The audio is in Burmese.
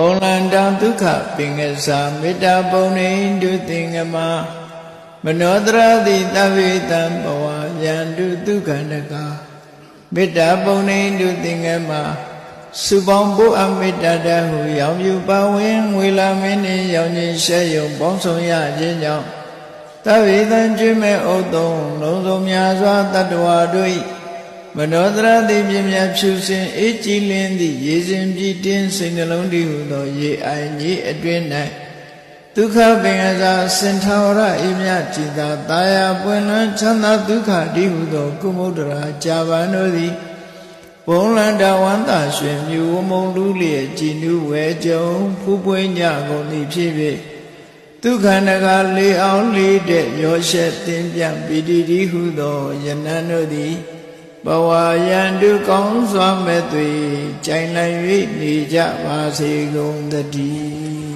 ဘောလန္တံဒုက္ခပင်ကစားမေတ္တာပုံနေတုသင်္ကမမနောတရတိတဝေတံဘဝယန္တုဒုက္ခနကမေတ္တာပုံနေတုသင်္ကမစုပေါင်းဖို့အမေတ္တာတဟုရောင်ပြပါဝင်ငွေလာမင်းနှင့်ရောင်ခြင်းရှဲယုံပေါင်းဆောင်ရခြင်းကြောင့်တဝေတံကျွေးမဲ့ဥတုံလုံးစုံများစွာတတ္တဝါတို့၏ မနောတရတိပြင်းမြတ်ဖြူစင်အေးကြည်လင်းသည့်ရေစဉ်ကြည်တင်းစိတ်နှလုံးတည်ဟုသောရေအိုင်ကြီးအတွင်၌ဒုက္ခပင်ကစားစင်ထာဝရအေမြจิตာတာယာပွင့်လွန်ချမ်းသာဒုက္ခတည်ဟုသောကုမုဒ္ဒရာကြာပန်တို့သည်ဘုံလန္တဝန္တာရွှင်မြူဝမုံလူလျက်ကြည်နူးဝဲကြုံဖူးပွေးညကုန်သည်ဖြစ်ဖြစ်ဒုက္ခနကလေးအောင်လေးတဲ့ရောရှက်တင်ပြပီတိတိဟုသောယနန်တို့သည် ဘဝယန္တုကောင်းစွာမဲ့သွေကြိုင်နိုင်၍နေကြပါစေကုန်သတည်း